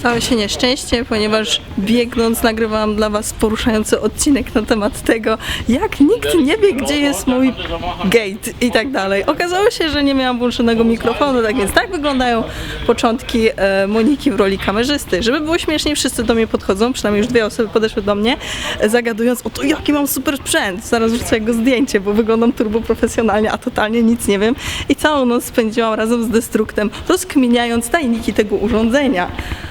Stało się nieszczęście, ponieważ biegnąc nagrywałam dla Was poruszający odcinek na temat tego, jak nikt nie wie, gdzie jest mój gate i tak dalej. Okazało się, że nie miałam włączonego mikrofonu, tak więc tak wyglądają początki e, Moniki w roli kamerzysty. Żeby było śmieszniej, wszyscy do mnie podchodzą, przynajmniej już dwie osoby podeszły do mnie, zagadując o to, jaki mam super sprzęt. Zaraz wrzucę jego zdjęcie, bo wyglądam turbo profesjonalnie, a totalnie nic nie wiem. I całą noc spędziłam razem z Destruktem, rozkminiając tajniki tego urządzenia.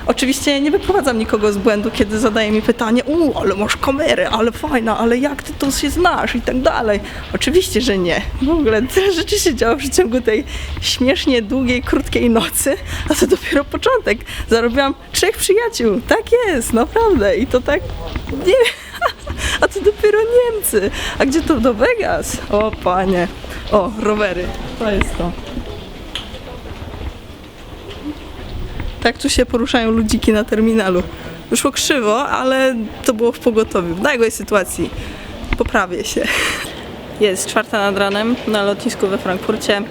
Oczywiście nie wyprowadzam nikogo z błędu, kiedy zadaje mi pytanie, u, ale masz kamerę, ale fajna, ale jak ty to się znasz i tak dalej. Oczywiście, że nie. W ogóle tyle rzeczy się działo w przeciągu tej śmiesznie długiej, krótkiej nocy, a to dopiero początek. Zarobiłam trzech przyjaciół. Tak jest, naprawdę. I to tak, nie a to dopiero Niemcy. A gdzie to do Vegas? O panie. O, rowery. To jest to. Tak tu się poruszają ludziki na terminalu. Wyszło krzywo, ale to było w pogotowiu. W nagłej sytuacji poprawię się. Jest czwarta nad ranem na lotnisku we Frankfurcie.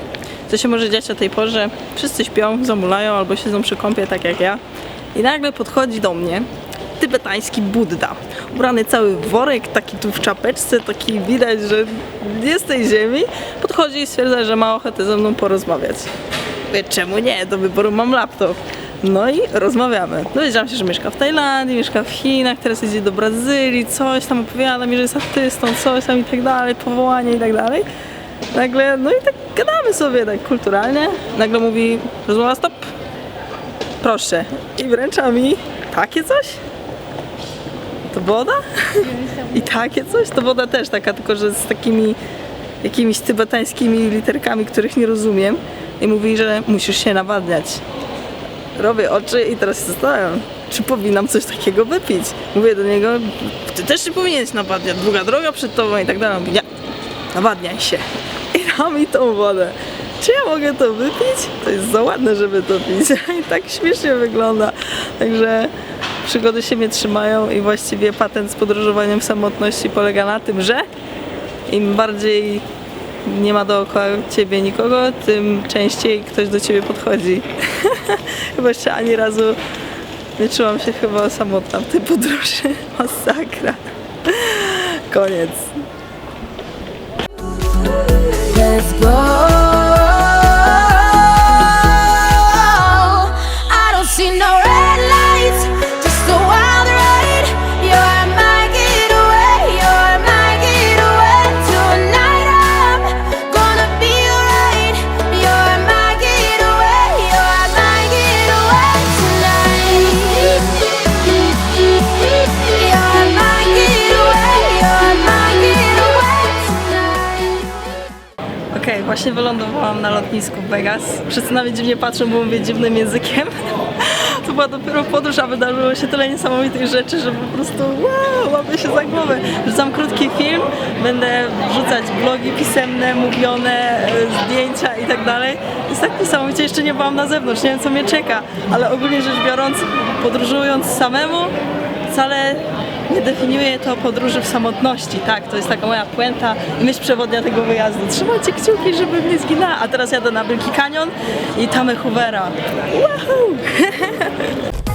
Co się może dziać o tej porze? Wszyscy śpią, zamulają albo siedzą przy kąpie, tak jak ja. I nagle podchodzi do mnie tybetański Budda. Ubrany cały w worek, taki tu w czapeczce, taki widać, że z tej ziemi. Podchodzi i stwierdza, że ma ochotę ze mną porozmawiać. Czemu nie? Do wyboru mam laptop. No i rozmawiamy. Dowiedziałam się, że mieszka w Tajlandii, mieszka w Chinach, teraz jedzie do Brazylii, coś tam opowiada mi, że jest artystą, coś tam i tak dalej, powołanie i tak dalej. Nagle, no i tak gadamy sobie tak kulturalnie. Nagle mówi, rozmowa stop, proszę. I wręcza mi takie coś. To woda? I takie coś? To woda też taka, tylko że z takimi jakimiś tybetańskimi literkami, których nie rozumiem. I mówi, że musisz się nawadniać. Robię oczy i teraz się zastanawiam, czy powinnam coś takiego wypić. Mówię do niego, ty też się powinieneś nawadniać, długa droga przed tobą i tak dalej. Mówi, nie, nawadniaj się. I da mi tą wodę. Czy ja mogę to wypić? To jest za ładne, żeby to pić. I tak śmiesznie wygląda. Także przygody się mnie trzymają i właściwie patent z podróżowaniem w samotności polega na tym, że im bardziej nie ma dookoła ciebie nikogo, tym częściej ktoś do ciebie podchodzi. chyba jeszcze ani razu nie czułam się chyba samotna w tej podróży. Masakra. Koniec. Let's go. Właśnie wylądowałam na lotnisku w Vegas. Wszyscy na mnie dziwnie patrzą, bo mówię dziwnym językiem. To była dopiero podróż, a wydarzyło się tyle niesamowitych rzeczy, że po prostu wow, łapię się za głowę. Wrzucam krótki film, będę wrzucać blogi pisemne, mówione, e, zdjęcia i tak dalej. Jest tak niesamowicie, jeszcze nie byłam na zewnątrz, nie wiem co mnie czeka, ale ogólnie rzecz biorąc, podróżując samemu, wcale nie definiuje to podróży w samotności, tak, to jest taka moja puenta i myśl przewodnia tego wyjazdu. Trzymajcie kciuki, żebym nie zginęła, a teraz jadę na Wielki Kanion i Tamę Hoovera. Woohoo!